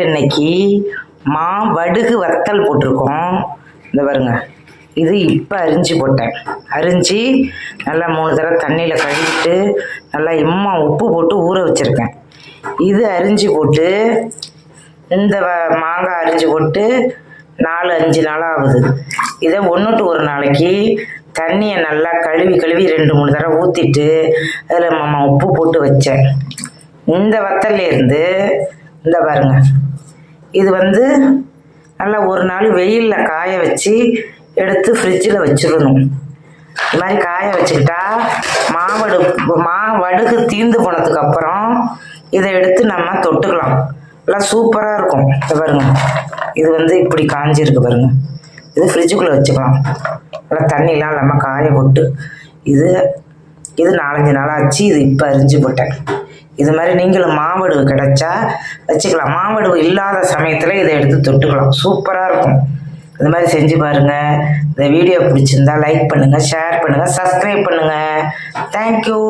இன்னைக்கு மா வடுகு வத்தல் போட்டிருக்கோம். இந்த பாருங்க. இது இப்போ அரிஞ்சு போட்டேன். அரிஞ்சு நல்லா மூணு தடவை தண்ணியில் கழுவிட்டு நல்லா இம்மா உப்பு போட்டு ஊற வச்சுருக்கேன். இது அரிஞ்சு போட்டு இந்த வ- மாங்காய் அரிஞ்சு போட்டு நாலு அஞ்சு நாள் ஆகுது இதை ஒன்றுட்டு ஒரு நாளைக்கு தண்ணியை நல்லா கழுவி கழுவி ரெண்டு மூணு தடவை ஊற்றிட்டு அதில் மாமா உப்பு போட்டு வச்சேன். இந்த வத்தல்லேருந்து இந்த பாருங்க. இது வந்து நல்லா ஒரு நாள் வெயிலில் காய வச்சு எடுத்து ஃப்ரிட்ஜில் வச்சிடணும். இது மாதிரி காய வச்சுக்கிட்டா மாவடு மா வடுகு தீந்து போனதுக்கு அப்புறம் இதை எடுத்து நம்ம தொட்டுக்கலாம். எல்லாம் சூப்பராக இருக்கும். இதை பாருங்க. இது வந்து இப்படி காஞ்சிருக்கு பாருங்க. இது ஃப்ரிட்ஜுக்குள்ளே வச்சுக்கலாம். நல்லா தண்ணிலாம் இல்லாமல் காய போட்டு இது இது நாலஞ்சு நாள் ஆச்சு இது இப்போ அரிஞ்சு போட்டேன். இது மாதிரி நீங்களும் மாவடுவு கிடைச்சா வச்சுக்கலாம். மாவடுவு இல்லாத சமயத்தில் இதை எடுத்து தொட்டுக்கலாம். சூப்பராக இருக்கும். இது மாதிரி செஞ்சு பாருங்கள் இந்த வீடியோ பிடிச்சிருந்தா லைக் பண்ணுங்கள் ஷேர் பண்ணுங்கள் சப்ஸ்கிரைப் பண்ணுங்கள் தேங்க்யூ